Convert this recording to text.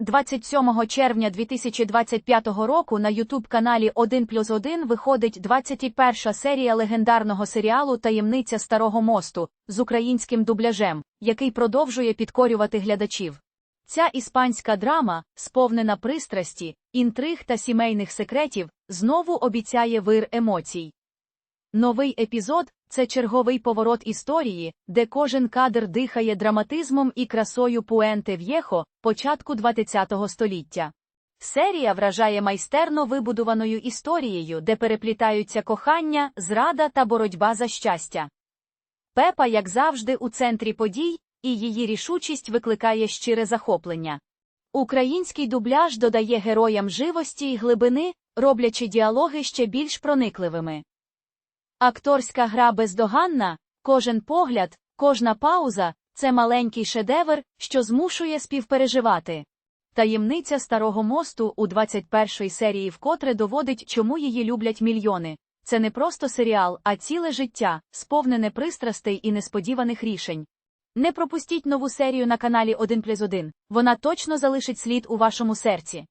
27 червня 2025 року на ютуб-каналі 1 плюс 1 виходить 21 серія легендарного серіалу Таємниця Старого мосту з українським дубляжем, який продовжує підкорювати глядачів. Ця іспанська драма, сповнена пристрасті, інтриг та сімейних секретів, знову обіцяє вир емоцій. Новий епізод це черговий поворот історії, де кожен кадр дихає драматизмом і красою Пуенте В'єхо, початку ХХ століття. Серія вражає майстерно вибудованою історією, де переплітаються кохання, зрада та боротьба за щастя. Пепа, як завжди, у центрі подій, і її рішучість викликає щире захоплення. Український дубляж додає героям живості й глибини, роблячи діалоги ще більш проникливими. Акторська гра бездоганна, кожен погляд, кожна пауза це маленький шедевр, що змушує співпереживати. Таємниця старого мосту у 21-й серії вкотре доводить, чому її люблять мільйони. Це не просто серіал, а ціле життя, сповнене пристрастей і несподіваних рішень. Не пропустіть нову серію на каналі 1 плюс 1. Вона точно залишить слід у вашому серці.